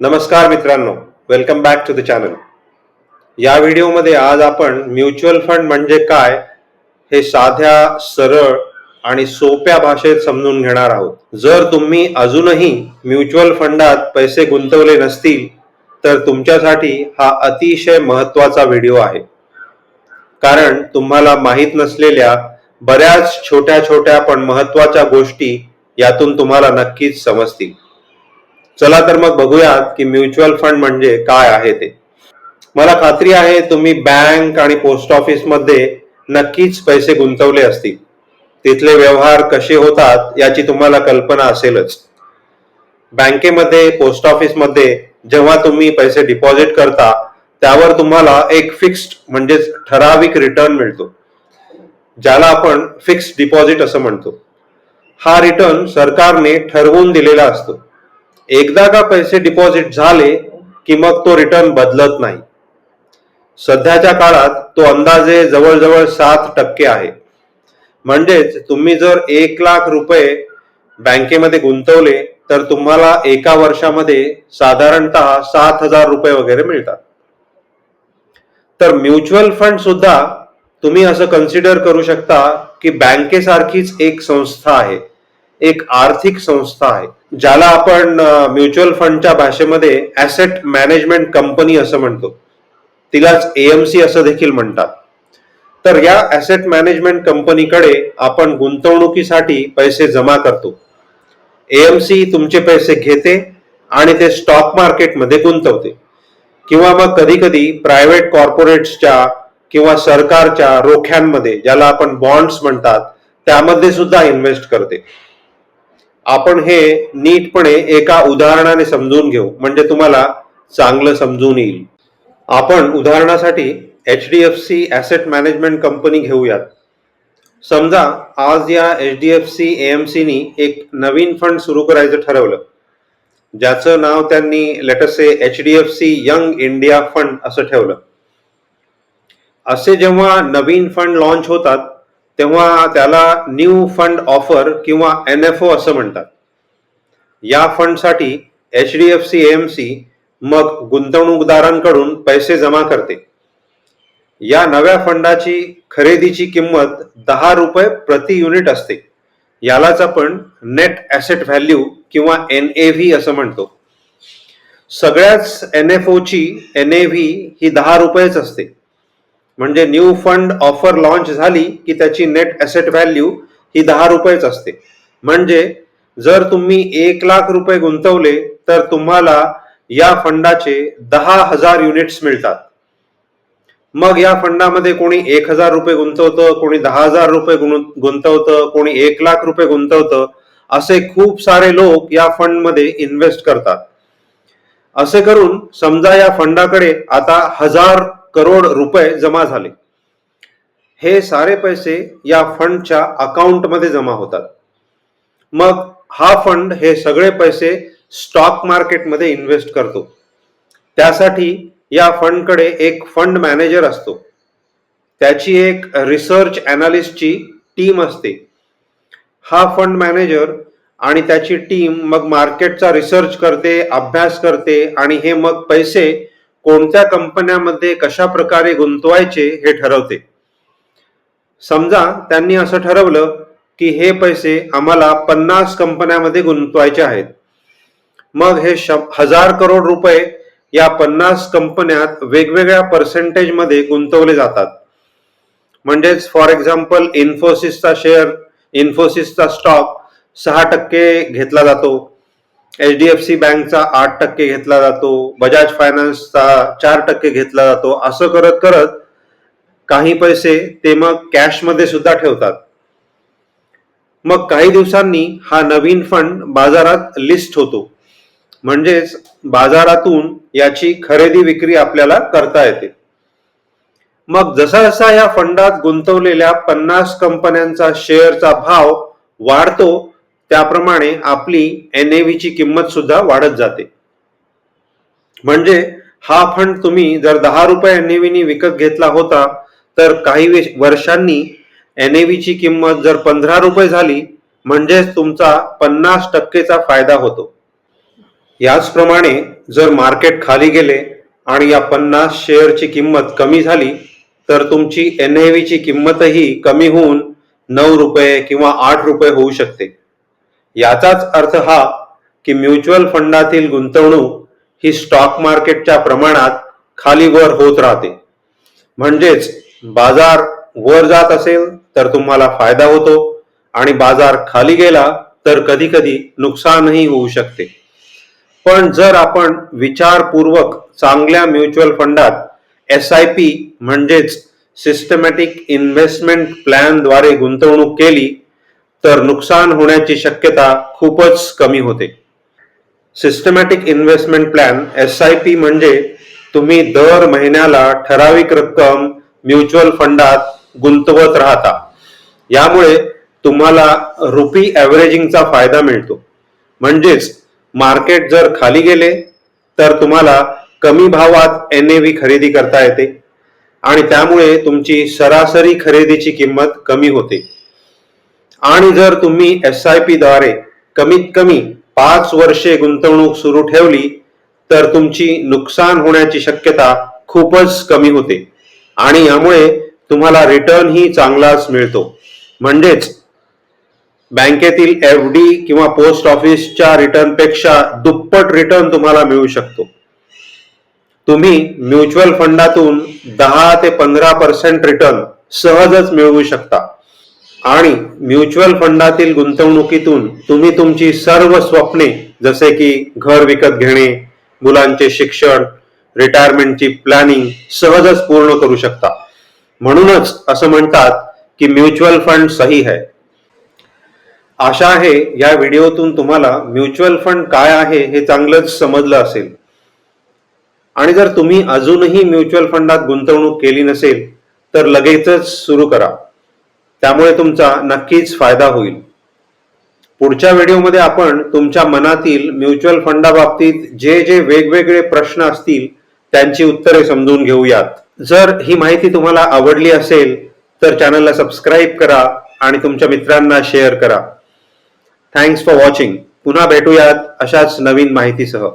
नमस्कार मित्रांनो welcome back to the channel या व्हिडिओमध्ये आज आपण म्युच्युअल फंड म्हणजे काय हे साध्या सरळ आणि सोप्या भाषेत समजून घेणार आहोत. जर तुम्ही अजूनही म्युच्युअल फंडात पैसे गुंतवले नसतील तर तुमच्यासाठी हा अतिशय महत्त्वाचा व्हिडिओ आहे. कारण तुम्हाला माहीत नसलेल्या बऱ्याच छोट्या छोट्या पण महत्त्वाच्या गोष्टी यातून तुम्हाला नक्कीच समजतील. चला तर मग बघूयात की म्युच्युअल फंड म्हणजे काय आहे ते. मला खात्री आहे तुम्ही बँक आणि पोस्ट ऑफिसमध्ये नक्कीच पैसे गुंतवले असतील. तिथले व्यवहार कसे होतात याची तुम्हाला कल्पना असेलच. बँकेमध्ये पोस्ट ऑफिसमध्ये जेव्हा तुम्ही पैसे डिपॉझिट करता त्यावर तुम्हाला एक फिक्स्ड म्हणजेच ठराविक रिटर्न मिळतो. ज्याला आपण फिक्स्ड डिपॉझिट असं म्हणतो. हा रिटर्न सरकारने ठरवून दिलेला असतो. एकदा का पैसे डिपॉझिट झाले की मग तो रिटर्न बदलत नाही. सध्याच्या काळात तो अंदाजे जवळजवळ सात टक्के आहे. म्हणजेच तुम्ही जर एक लाख रुपये बँकेमध्ये गुंतवले तर तुम्हाला एका वर्षामध्ये साधारणतः सात हजार रुपये वगैरे मिळतात. तर म्युच्युअल फंड सुद्धा तुम्ही असं कन्सिडर करू शकता की बँकेसारखीच एक संस्था आहे. एक आर्थिक संस्था आहे. ज्याला आपण म्युच्युअल फंडच्या भाषेमध्ये ऍसेट मॅनेजमेंट कंपनी असं म्हणतो. तिलाच एएमसी असं देखील म्हणतात. तर या ऍसेट मॅनेजमेंट कंपनीकडे आपण गुंतवणुकीसाठी पैसे जमा करतो. एएमसी तुमचे पैसे घेते आणि ते स्टॉक मार्केटमध्ये गुंतवते. किंवा मग कधी कधी प्रायव्हेट कॉर्पोरेट्सच्या किंवा सरकारच्या रोख्यांमध्ये ज्याला आपण बॉन्ड्स म्हणतात त्यामध्ये सुद्धा इन्व्हेस्ट करते. आपण हे नीटपणे एका उदाहरणाने समजून घेऊ. म्हणजे तुम्हाला चांगलं समजून येईल. आपण उदाहरणासाठी H D F C asset management company घेऊयात. समजा आज या H D F C M सीनी एक नवीन फंड सुरू करायचं ठरवलं. ज्याचं नाव त्यांनी let's say H D F C young India fund असं ठेवलं. असे जेव्हा नवीन फंड लॉन्च होतात तेव्हा त्याला न्यू फंड ऑफर किंवा एन एफ ओ असं म्हणतात. या फंडसाठी H D F C M C मग गुंतवणूकदारांकडून पैसे जमा करते. या नव्या फंडाची खरेदीची किंमत दहा रुपये प्रति युनिट असते. यालाच आपण नेट ॲसेट व्हॅल्यू किंवा एन ए व्ही असं म्हणतो. सगळ्याच एन एफ ओची एन ए व्ही ही दहा रुपयेच असते. म्हणजे न्यू फंड ऑफर लॉन्च झाली की त्याची नेट ॲसेट व्हॅल्यू ही दहा रुपयेच असते. म्हणजे जर तुम्ही एक लाख रुपये गुंतवले तर तुम्हाला या फंडाचे दहा हजार युनिट्स मिळतात. मग या फंडामध्ये कोणी एक हजार रुपये गुंतवतं कोणी दहा हजार रुपये गुंतवतं कोणी एक लाख रुपये गुंतवतं असे खूप सारे लोक या फंडमध्ये इन्व्हेस्ट करतात. असे करून समजा या फंडाकडे आता हजार करोड रुपये जमा झाले. हे सारे पैसे या फंडच्या अकाउंटमध्ये जमा होतात. मग हा फंड हे सगळे पैसे स्टॉक मार्केटमध्ये इन्व्हेस्ट करतो. त्यासाठी या फंडकडे एक फंड मॅनेजर असतो. त्याची एक रिसर्च अनालिस्टची टीम असते. हा फंड मॅनेजर आणि त्याची टीम मग मार्केटचा रिसर्च करते अभ्यास करते आणि हे मग पैसे कोणत्या कंपन्यामध्ये कशा प्रकारे गुंतवायचे हे ठरवते. समजा त्यांनी असं ठरवलं की हे पैसे आम्हाला पन्नास कंपन्यामध्ये गुंतवायचे आहेत. मग हे हजार करोड रुपये या पन्नास कंपन्यात वेगवेगळ्या पर्सेंटेजमध्ये गुंतवले जातात. म्हणजेच फॉर एक्झाम्पल इन्फोसिसचा शेअर इन्फोसिसचा स्टॉक सहा टक्के घेतला जातो. एच डी एफ सी बँकचा आठ टक्के घेतला जातो बजाज फायनान्सचा चार टक्के घेतला जातो असं करत करत काही पैसे ते मग कॅशमध्ये सुद्धा ठेवतात. मग काही दिवसांनी हा नवीन फंड बाजारात लिस्ट होतो. म्हणजेच बाजारातून याची खरेदी विक्री आपल्याला करता येते. मग जसा जसा या फंडात गुंतवलेल्या पन्नास कंपन्यांचा शेअरचा भाव वाढतो त्याप्रमाणे आपली एन ची किंमत सुद्धा वाढत जाते. म्हणजे हा फंड तुम्ही जर दहा रुपये एन विकत घेतला होता तर काही वर्षांनी एन ची किंमत जर पंधरा रुपये झाली म्हणजेच तुमचा पन्नास टक्केचा फायदा होतो. याचप्रमाणे जर मार्केट खाली गेले आणि या पन्नास शेअरची किंमत कमी झाली तर तुमची एन ची किंमतही कमी होऊन नऊ रुपये किंवा आठ रुपये होऊ शकते. याचाच अर्थ हा की म्युच्युअल फंडातील गुंतवणूक ही स्टॉक मार्केटच्या प्रमाणात खाली वर होत राहते. म्हणजेच बाजार वर जात असेल तर तुम्हाला फायदा होतो आणि बाजार खाली गेला तर कधी कधी नुकसानही होऊ शकते. पण जर आपण विचारपूर्वक चांगल्या म्युच्युअल फंडात एस आय पी म्हणजेच सिस्टमॅटिक इन्व्हेस्टमेंट प्लॅनद्वारे गुंतवणूक केली तर नुकसान होण्याची शक्यता खूपच कमी होते. Systematic investment plan S I P म्हणजे तुम्ही दर महिन्याला ठराविक रक्कम म्युच्युअल फंडात गुंतवत राहता. यामुळे तुम्हाला रुपी ॲव्हरेजिंगचा फायदा मिळतो. म्हणजेच मार्केट जर खाली गेले तर तुम्हाला कमी भावात एन खरेदी करता येते. आणि त्यामुळे तुमची सरासरी खरेदीची किंमत कमी होते. आणि जर तुम्ही एस आय पी द्वारे कमीत कमी पाच वर्षे गुंतवणूक सुरू ठेवली तर तुमची नुकसान होण्याची शक्यता खूपच कमी होते. आणि यामुळे तुम्हाला रिटर्न ही चांगलाच मिळतो. म्हणजेच बँकेतील एफ डी किंवा पोस्ट ऑफिसच्या रिटर्नपेक्षा दुप्पट रिटर्न तुम्हाला मिळू शकतो. तुम्ही म्युच्युअल फंडातून दहा ते पंधरा पर्सेंट रिटर्न सहजच मिळवू शकता. आणि म्युच्युअल फंडातील गुंतवणुकीतून तुम्ही तुमची सर्व स्वप्ने जसे की घर विकत घेणे मुलांचे शिक्षण रिटायरमेंटची प्लॅनिंग सहजच पूर्ण करू शकता. म्हणूनच असं म्हणतात की म्युच्युअल फंड सही है. आशा आहे या व्हिडिओतून तुम्हाला म्युच्युअल फंड काय आहे हे चांगलंच समजलं असेल. आणि जर तुम्ही अजूनही म्युच्युअल फंडात गुंतवणूक केली नसेल तर लगेचच सुरू करा. त्यामुळे तुमचा नक्कीच फायदा होईल. पुढच्या व्हिडिओमध्ये आपण तुमच्या मनातील म्युच्युअल फंडाबाबतीत जे जे वेगवेगळे प्रश्न असतील त्यांची उत्तरे समजून घेऊयात. जर ही माहिती तुम्हाला आवडली असेल तर चॅनलला सबस्क्राईब करा आणि तुमच्या मित्रांना शेअर करा. Thanks for watching. पुन्हा भेटूयात अशाच नवीन माहितीसह.